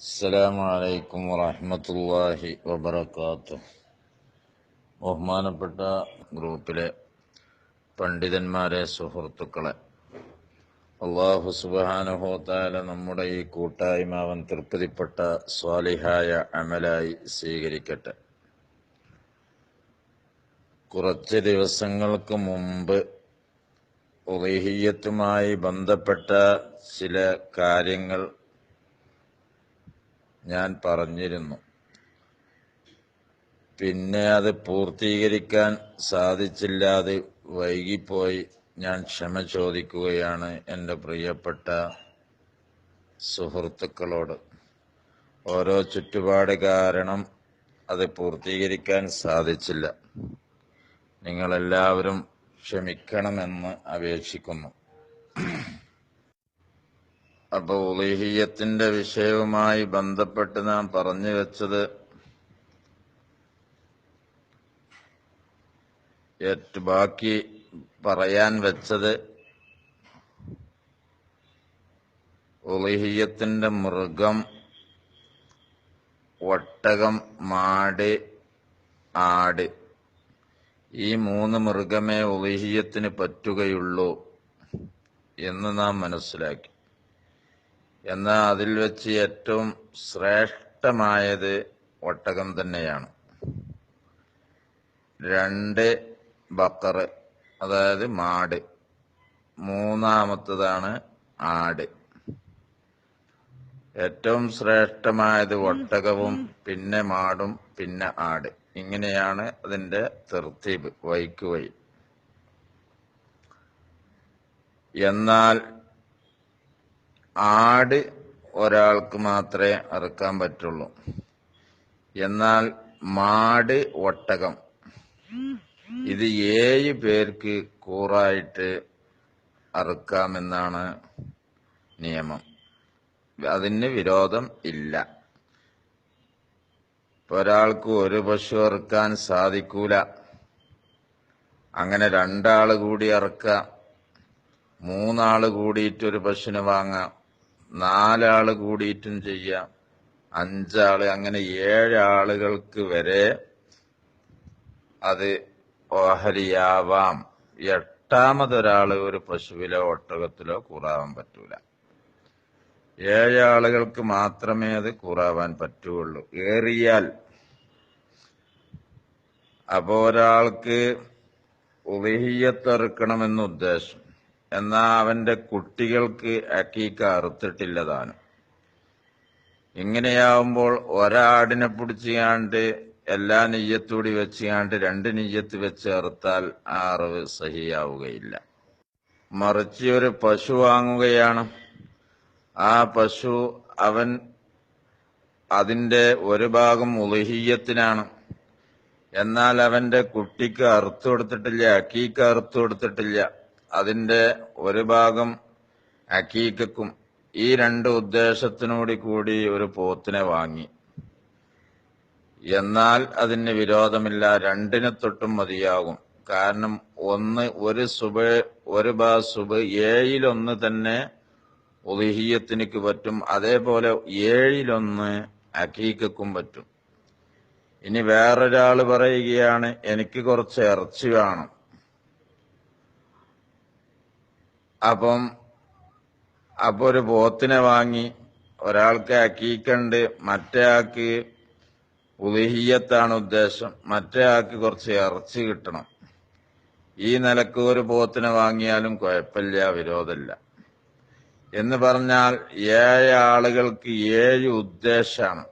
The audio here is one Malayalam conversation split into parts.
അസ്സലാമു അലൈക്കും വറഹമത്തല്ലാഹി വബർക്കാത്തു ബഹുമാനപ്പെട്ട ഗ്രൂപ്പിലെ പണ്ഡിതന്മാരെ സുഹൃത്തുക്കളെ അള്ളാഹു സുബ്ഹാനഹു തആല നമ്മുടെ ഈ കൂട്ടായ്മ അവൻ തൃപ്തിപ്പെട്ട സ്വാലിഹായ അമലായി സ്വീകരിക്കട്ടെ. കുറച്ച് ദിവസങ്ങൾക്ക് മുമ്പ് ഒഹീയത്തുമായി ബന്ധപ്പെട്ട ചില കാര്യങ്ങൾ ഞാൻ പറഞ്ഞിരുന്നു. പിന്നെ അത് പൂർത്തീകരിക്കാൻ സാധിച്ചില്ലാതെ വൈകിപ്പോയി ഞാൻ ക്ഷമ ചോദിക്കുകയാണ് എന്റെ പ്രിയപ്പെട്ട സുഹൃത്തുക്കളോട്. ഓരോ ചുറ്റുപാട് കാരണം അത് പൂർത്തീകരിക്കാൻ സാധിച്ചില്ല. നിങ്ങളെല്ലാവരും ക്ഷമിക്കണമെന്ന് അപേക്ഷിക്കുന്നു. അപ്പൊ ഉലഹിയത്തിന്റെ വിഷയവുമായി ബന്ധപ്പെട്ട് നാം പറഞ്ഞു വെച്ചത് ബാക്കി പറയാൻ വെച്ചത് ഉലഹിയത്തിന്റെ മൃഗം ഒട്ടകം മാട് ആട്. ഈ മൂന്ന് മൃഗമേ ഉലഹിയത്തിന് പറ്റുകയുള്ളൂ എന്ന് നാം മനസ്സിലാക്കി. എന്നാൽ അതിൽ വെച്ച് ഏറ്റവും ശ്രേഷ്ഠമായത് ഒട്ടകം തന്നെയാണ്. രണ്ട് ബക്കറ് അതായത് മാട്. മൂന്നാമത്തതാണ് ആട്. ഏറ്റവും ശ്രേഷ്ഠമായത് ഒട്ടകവും പിന്നെ മാടും പിന്നെ ആട്. ഇങ്ങനെയാണ് അതിന്റെ തെർത്തീബ് വൈക്കുവഴി എന്നാൽ ആട് ഒരാൾക്ക് മാത്രമേ അറുക്കാൻ പറ്റുള്ളൂ. എന്നാൽ മാട് ഒട്ടകം. ഇത് ഏഴ് പേർക്ക് കൂറായിട്ട് അറുക്കാമെന്നാണ് നിയമം. അതിന് വിരോധം ഇല്ല. ഒരാൾക്ക് ഒരു പശു അറുക്കാൻ സാധിക്കൂല. അങ്ങനെ രണ്ടാൾ കൂടി അറുക്കാം. മൂന്നാൾ കൂടിയിട്ട് ഒരു പശുവിനെ വാങ്ങാം. നാലാൾ കൂടിയിട്ടും ചെയ്യാം. അഞ്ചാൾ അങ്ങനെ ഏഴാളുകൾക്ക് വരെ അത് ഓഹരിയാവാം. എട്ടാമതൊരാൾ ഒരു പശുവിലോ ഒട്ടകത്തിലോ കൂറാവാൻ പറ്റൂല. ഏഴാളുകൾക്ക് മാത്രമേ അത് കൂറാവാൻ പറ്റുള്ളൂ. ഏറിയാൽ അപ്പോ ഒരാൾക്ക് ഉലഹിയത്തെറുക്കണമെന്ന് ഉദ്ദേശം എന്നാ അവന്റെ കുട്ടികൾക്ക് അക്കീക്ക അറുത്തിട്ടില്ല താനും. ഇങ്ങനെയാവുമ്പോൾ ഒരാടിനെ പിടിച്ചുകാണ്ട് എല്ലാ നെയ്യത്തൂടി വെച്ചുകാണ്ട് രണ്ട് നെയ്യത്ത് വെച്ച് അറുത്താൽ ആ അറിവ് സഹിയാവുകയില്ല. മറിച്ച് ഒരു പശു വാങ്ങുകയാണ്. ആ പശു അവൻ അതിന്റെ ഒരു ഭാഗം ഉലഹീയത്തിനാണ്. എന്നാൽ അവന്റെ കുട്ടിക്ക് അറുത്തു കൊടുത്തിട്ടില്ല അക്കീക്ക് അറുത്തു കൊടുത്തിട്ടില്ല. അതിന്റെ ഒരു ഭാഗം അക്കീക്കും ഈ രണ്ട് ഉദ്ദേശത്തിനോട് കൂടി ഒരു പോത്തിനെ വാങ്ങി. എന്നാൽ അതിന് വിരോധമില്ല. രണ്ടിനെ തൊട്ടും മതിയാകും. കാരണം ഒന്ന് ഒരു സുബ ഒരു ബാ സുബ് ഏഴിലൊന്ന് തന്നെ ഉലിഹിയത്തിനിക്ക് പറ്റും. അതേപോലെ ഏഴിലൊന്ന് അക്കീക്കും പറ്റും. ഇനി വേറൊരാൾ പറയുകയാണ് എനിക്ക് കുറച്ച് ഇറച്ചി വേണം. അപ്പം അപ്പോൾ ഒരു പോത്തിനെ വാങ്ങി ഒരാൾക്ക് അക്കീക്കണ്ട് മറ്റേ ആൾക്ക് ഉലഹിയത്താണ് ഉദ്ദേശം മറ്റേ ആൾക്ക് കുറച്ച് ഇറച്ചി കിട്ടണം. ഈ നിലയ്ക്ക് ഒരു പോത്തിനെ വാങ്ങിയാലും കുഴപ്പമില്ല വിരോധമില്ല. എന്ന് പറഞ്ഞാൽ ഏഴ് ആളുകൾക്ക് ഏഴ് ഉദ്ദേശമാണ്.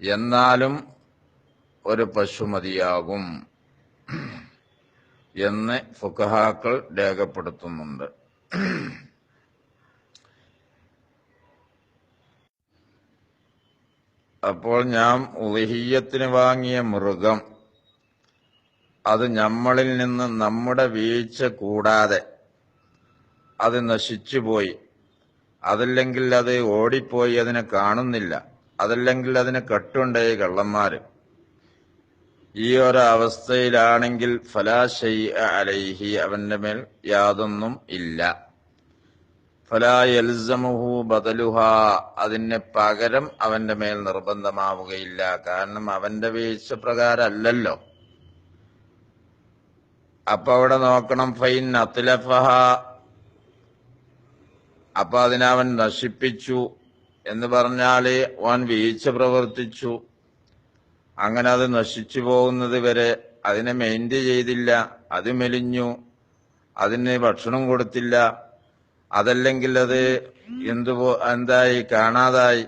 എന്നാലും ഒരു പശു മതിയാകും. എന്ന് ഫുഖഹാക്കൾ രേഖപ്പെടുത്തുന്നുണ്ട്. അപ്പോൾ ഞാൻ ഉലഹിയത്തിന് വാങ്ങിയ മൃഗം. അത് നമ്മളിൽ നിന്ന് നമ്മുടെ വീഴ്ച കൂടാതെ അത് നശിച്ചുപോയി. അതല്ലെങ്കിൽ അത് ഓടിപ്പോയി അതിനെ കാണുന്നില്ല. അതല്ലെങ്കിൽ അതിനെ കട്ടുണ്ടായി കള്ളന്മാര്. ഈ ഒരവസ്ഥയിലാണെങ്കിൽ ഫലാശൈ അലൈഹി അവന്റെ മേൽ യാതൊന്നും ഇല്ല. ഫലാ യൽസമുഹു ബദലുഹ അതിന് പകരം അവന്റെ മേൽ നിർബന്ധമാവുകയില്ല. കാരണം അവന്റെ വീഴ്ച പ്രകാരമല്ലല്ലോ അപ്പൊ അവിടെ നോക്കണം ഫൈൻ അത്തിലഫഹ അപ്പൊ അതിനവൻ നശിപ്പിച്ചു എന്ന് പറഞ്ഞാൽ അവൻ വീഴ്ച പ്രവർത്തിച്ചു. അങ്ങനെ അത് നശിച്ചു പോകുന്നത് വരെ അതിനെ മെയിന്റെ ചെയ്തില്ല. അത് മെലിഞ്ഞു. അതിന് ഭക്ഷണം കൊടുത്തില്ല. അതല്ലെങ്കിൽ അത് എന്തുപോ എന്തായി കാണാതായി.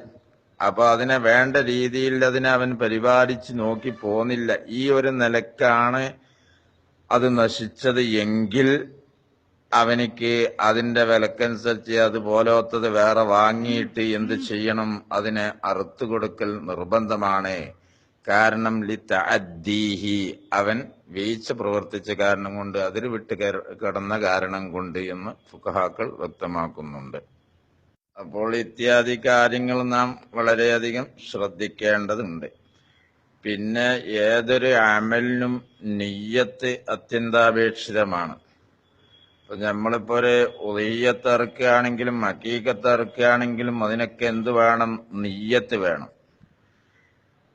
അപ്പൊ അതിനെ വേണ്ട രീതിയിൽ അതിനെ അവൻ പരിപാലിച്ച് നോക്കി പോന്നില്ല. ഈ ഒരു നിലക്കാണ് അത് നശിച്ചത് എങ്കിൽ അവനിക്ക് അതിന്റെ വിലക്കനുസരിച്ച് അതുപോലത്തത് വേറെ വാങ്ങിയിട്ട് എന്ത് ചെയ്യണം? അതിനെ അറുത്തു കൊടുക്കൽ നിർബന്ധമാണ്. കാരണം ലിത്ത അദ്ദീഹി അവൻ വീഴ്ച പ്രവർത്തിച്ച കാരണം കൊണ്ട് അതിൽ വിട്ട് കടന്ന കാരണം കൊണ്ട് എന്ന് ഫുഖഹാക്കൾ വ്യക്തമാക്കുന്നുണ്ട്. അപ്പോൾ ഇത്യാദി കാര്യങ്ങൾ നാം വളരെയധികം ശ്രദ്ധിക്കേണ്ടതുണ്ട്. പിന്നെ ഏതൊരു അമലിനും നെയ്യത്ത് അത്യന്താപേക്ഷിതമാണ്. ഇപ്പൊ നമ്മളിപ്പോ ഒരു ഉദയ്യത്ത് ഇറക്കുകയാണെങ്കിലും അക്കീക്കത്ത് ഇറക്കുകയാണെങ്കിലും അതിനൊക്കെ എന്ത് വേണം? നെയ്യത്ത് വേണം.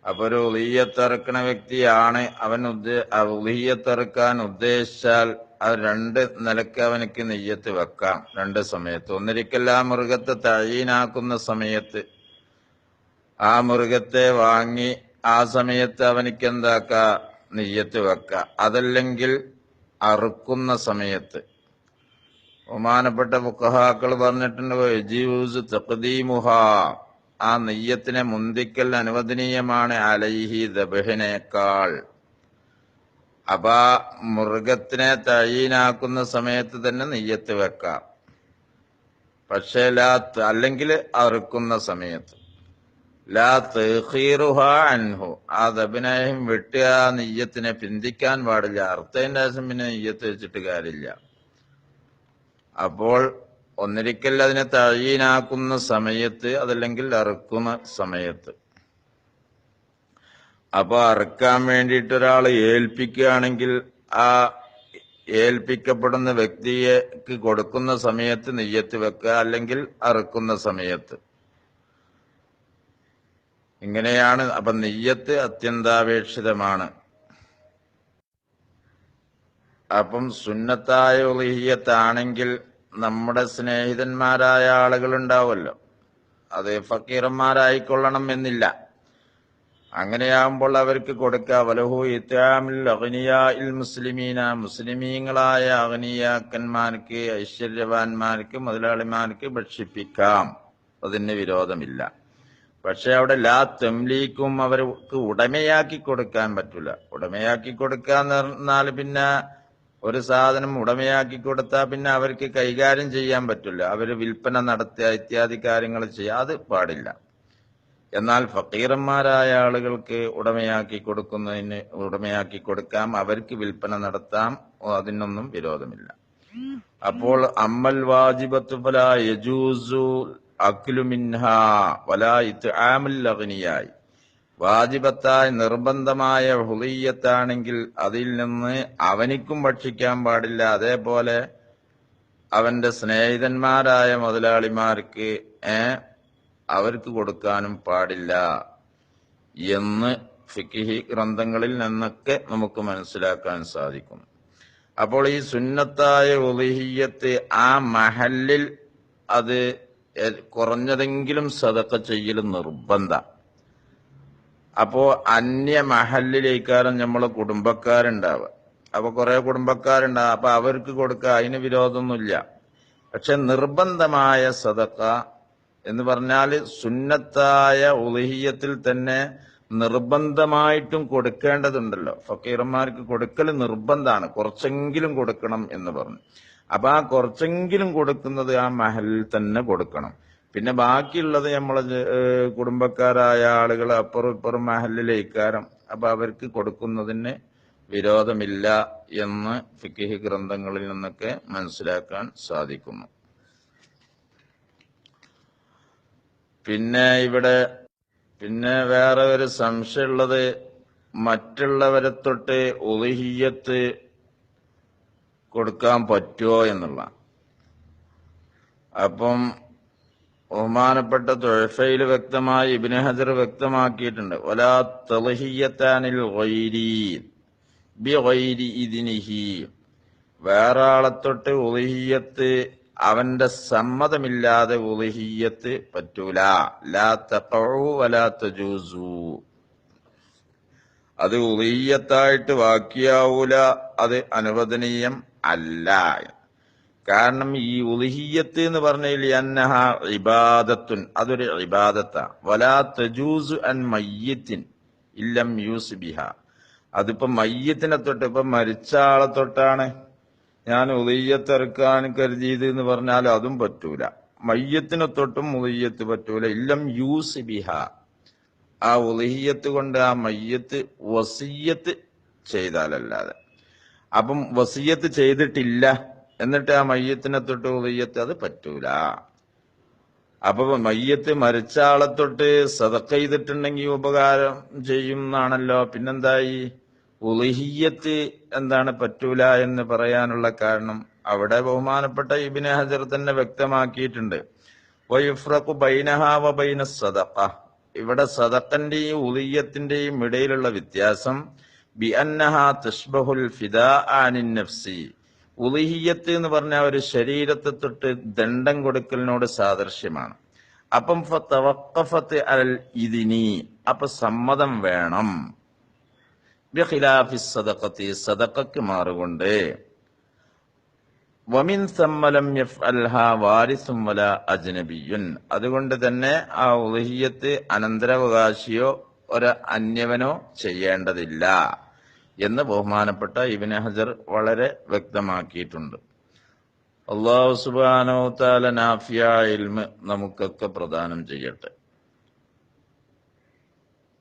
അപ്പൊ ഒരു ഉളിയത്തെറുക്കണ വ്യക്തിയാണ് അവൻ ഇറക്കാൻ ഉദ്ദേശിച്ചാൽ അത് രണ്ട് നിലയ്ക്ക് അവനക്ക് നെയ്യത്ത് വെക്കാം രണ്ട് സമയത്ത്. ഒന്നിരിക്കൽ ആ മൃഗത്തെ തഴീനാക്കുന്ന സമയത്ത് ആ മൃഗത്തെ വാങ്ങി ആ സമയത്ത് അവനക്ക് എന്താക്ക? നെയ്യത്ത് വെക്ക. അതല്ലെങ്കിൽ അറുക്കുന്ന സമയത്ത്. ബഹുമാനപ്പെട്ട ബുക്കഹാക്കൾ പറഞ്ഞിട്ടുണ്ട് യജൂസ് തഖ്ദീമുഹ. ആ നെയ്യത്തിനെ മുന്തിക്കൽ അനുവദനീയമാണ് അലൈഹി ദബഹിനേക്കാൾ. അപ്പൊ മൃഗത്തിനെ തഴീനാക്കുന്ന സമയത്ത് തന്നെ നെയ്യത്ത് വെക്കാം. പക്ഷേ ലാ അല്ലെങ്കിൽ അറുക്കുന്ന സമയത്ത്. ലാ തേഖീറുഹ അൻഹു. ആ ദബിനയം വിട്ട് ആ നെയ്യത്തിനെ പിന്തിക്കാൻ പാടില്ല. അർത്ഥം ശേഷം പിന്നെ നെയ്യത്ത് വെച്ചിട്ട് കാര്യമില്ല. അപ്പോൾ ഒന്നിരിക്കൽ അതിനെ തഴീനാക്കുന്ന സമയത്ത് അതല്ലെങ്കിൽ അറുക്കുന്ന സമയത്ത്. അപ്പൊ അറുക്കാൻ വേണ്ടിയിട്ട് ഒരാൾ ഏൽപ്പിക്കുകയാണെങ്കിൽ ആ ഏൽപ്പിക്കപ്പെടുന്ന വ്യക്തിക്ക് കൊടുക്കുന്ന സമയത്ത് നെയ്യത്ത് വെക്കുക അല്ലെങ്കിൽ അറുക്കുന്ന സമയത്ത്. ഇങ്ങനെയാണ് അപ്പൊ നെയ്യത്ത് അത്യന്താപേക്ഷിതമാണ്. അപ്പം സുന്നത്തായ ഉളിഹിയത്താണെങ്കിൽ നമ്മുടെ സ്നേഹിതന്മാരായ ആളുകൾ ഉണ്ടാവുമല്ലോ അത് ഫക്കീറന്മാരായിക്കൊള്ളണം എന്നില്ല. അങ്ങനെയാകുമ്പോൾ അവർക്ക് കൊടുക്കുക മുസ്ലിമീങ്ങളായ അഗ്നിയാക്കന്മാർക്ക് ഐശ്വര്യവാന്മാർക്ക് മുതലാളിമാർക്ക് ഭക്ഷിപ്പിക്കാം. അതിന് വിരോധമില്ല. പക്ഷെ അവിടെ ലാ തെംലീക്കും അവർക്ക് ഉടമയാക്കി കൊടുക്കാൻ പറ്റൂല ഉടമയാക്കി കൊടുക്കാന്ന് പറഞ്ഞാൽ പിന്നെ ഒരു സാധനം ഉടമയാക്കി കൊടുത്താൽ പിന്നെ അവർക്ക് കൈകാര്യം ചെയ്യാൻ പറ്റില്ല. അവർ വിൽപ്പന നടത്തുക ഇത്യാദി കാര്യങ്ങൾ ചെയ്യുക അത് പാടില്ല. എന്നാൽ ഫക്കീറന്മാരായ ആളുകൾക്ക് ഉടമയാക്കി കൊടുക്കുന്നതിന് ഉടമയാക്കി കൊടുക്കാം അവർക്ക് വിൽപ്പന നടത്താം അതിനൊന്നും വിരോധമില്ല. അപ്പോൾ അമ്മൽ വാജിബത്ത് ഫല യജൂസു അക്ലു മിൻഹ വലാ ഇത്ആമുൽ അഗ്നിയായി. വാജിബത്തായ നിർബന്ധമായ ഹുലീയത്താണെങ്കിൽ അതിൽ നിന്ന് അവനിക്കും ഭക്ഷിക്കാൻ പാടില്ല. അതേപോലെ അവന്റെ സ്നേഹിതന്മാരായ മുതലാളിമാർക്ക് ഏ അവർക്ക് കൊടുക്കാനും പാടില്ല എന്ന് ഫിക്കിഹി ഗ്രന്ഥങ്ങളിൽ നിന്നൊക്കെ നമുക്ക് മനസ്സിലാക്കാൻ സാധിക്കും. അപ്പോൾ ഈ സുന്നത്തായ ഉലിഹിയത്ത് ആ മഹലിൽ അത് കുറഞ്ഞതെങ്കിലും സതക്ക ചെയ്യൽ നിർബന്ധം. അപ്പോ അന്യ മഹല്ലിലേക്കാരും നമ്മളെ കുടുംബക്കാരുണ്ടാവുക. അപ്പൊ കുറെ കുടുംബക്കാരുണ്ടാവും അപ്പൊ അവർക്ക് കൊടുക്കുക അതിന് വിരോധമൊന്നുമില്ല. പക്ഷെ നിർബന്ധമായ സദക്ക എന്ന് പറഞ്ഞാൽ സുന്നത്തായ ഉലഹിയത്തിൽ തന്നെ നിർബന്ധമായിട്ടും കൊടുക്കേണ്ടതുണ്ടല്ലോ. ഫക്കീറന്മാർക്ക് കൊടുക്കൽ നിർബന്ധമാണ്. കുറച്ചെങ്കിലും കൊടുക്കണം എന്ന് പറഞ്ഞു. അപ്പൊ ആ കുറച്ചെങ്കിലും കൊടുക്കുന്നത് ആ മഹലിൽ തന്നെ കൊടുക്കണം. പിന്നെ ബാക്കിയുള്ളത് നമ്മളെ കുടുംബക്കാരായ ആളുകൾ അപ്പുറം ഇപ്പുറം മഹലിലേക്കാരം അപ്പൊ അവർക്ക് കൊടുക്കുന്നതിന് വിരോധമില്ല എന്ന് ഫിക്കിഹി ഗ്രന്ഥങ്ങളിൽ നിന്നൊക്കെ മനസ്സിലാക്കാൻ സാധിക്കുന്നു. പിന്നെ ഇവിടെ പിന്നെ വേറെ ഒരു സംശയമുള്ളത് മറ്റുള്ളവരെ തൊട്ട് ഉലിഹിയത്ത് കൊടുക്കാൻ പറ്റുമോ എന്നുള്ള. അപ്പം ബഹുമാനപ്പെട്ട തൊഴഫയിൽ വ്യക്തമായി ഇബിന് ഹജർ വ്യക്തമാക്കിയിട്ടുണ്ട്. ഒലാ തെളിഹിയത്താനിൽ ബി ഇതിനിഹി വേറെ തൊട്ട് ഉളിഹിയത്ത് അവന്റെ സമ്മതമില്ലാതെ ഉളിഹിയത്ത് പറ്റൂല. ലാ തഖഉ വലാ തജൂസു. അത് ഉളിയത്തായിട്ട് വാക്കിയാവൂല അത് അനുവദനീയം അല്ല കാരണം ഈ ഉലിഹിയത്ത് എന്ന് പറഞ്ഞതിൽ അന്നഹ ഇബാദത്തുൻ അതൊരു ഇബാദത്ത. വലാ തജൂസു അൻ മയ്യത്തിൻ ഇല്ലം യൂസ് ബിഹ. അതിപ്പോ മയ്യത്തിനെ തൊട്ട് ഇപ്പൊ മരിച്ച ആളെ തൊട്ടാണ് ഞാൻ ഉലിയത്തെറുക്കാൻ കരുതിയത് എന്ന് പറഞ്ഞാൽ അതും പറ്റൂല. മയ്യത്തിനെ തൊട്ടും ഉദയ്യത്ത് പറ്റൂല. ഇല്ലം യൂസ് ബിഹ. ആ ഉദഹിയത്ത് കൊണ്ട് ആ മയ്യത്ത് വസീയത്ത് ചെയ്താലല്ലാതെ. അപ്പം വസീയത്ത് ചെയ്തിട്ടില്ല. എന്നിട്ട് ആ മയ്യത്തിനെ തൊട്ട് ഉലിയത്ത് അത് പറ്റൂല. അപ്പൊ മയ്യത്ത് മരിച്ച ആളെ തൊട്ട് സതക്ക ചെയ്തിട്ടുണ്ടെങ്കിൽ ഉപകാരം ചെയ്യും എന്നാണല്ലോ പിന്നെന്തായി? ഉലഹിയത്ത് എന്താണ് പറ്റൂല എന്ന് പറയാനുള്ള കാരണം അവിടെ ബഹുമാനപ്പെട്ട ഇബിനെ ഹജർ തന്നെ വ്യക്തമാക്കിയിട്ടുണ്ട്. ബൈന സദഖ. ഇവിടെ സദക്കന്റെയും ഉലിയത്തിന്റെയും ഇടയിലുള്ള വ്യത്യാസം ബി അന്നഹ തഷ്ബഹുൽ ഫിദാ ആനിൻ നഫ്സി. ഉലിഹിയത്ത് എന്ന് പറഞ്ഞ ഒരു ശരീരത്തെ തൊട്ട് ദണ്ഡം കൊടുക്കലിനോട് സാദൃശ്യമാണ്. അപ്പം ഫത്തവഖഫത്ത് അൽ ഇതിനി അപ്പൊ സമ്മതം വേണം. ബിഖിലാഫി സദഖത്തി സദഖക്ക് മാറുകൊണ്ട്. വമിൻ സമ്മലം യഫ്അൽഹ വാരിസും വല അജ്നബിയുൻ. അതുകൊണ്ട് തന്നെ ആ ഉലഹിയത്ത് അനന്തരാവകാശിയോ ഒരു അന്യവനോ ചെയ്യേണ്ടതില്ല. എന്ന് ബഹുമാനപ്പെട്ട ഇബിന് ഹജർ വളരെ വ്യക്തമാക്കിയിട്ടുണ്ട് അള്ളാഹു സുബാനോ താല നാഫിയ ഇൽമ് നമുക്കൊക്കെ പ്രദാനം ചെയ്യട്ടെ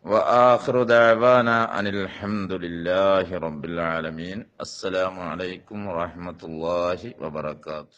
وآخر دعوانا أن الحمد لله رب العالمين السلام عليكم ورحمة الله وبركاته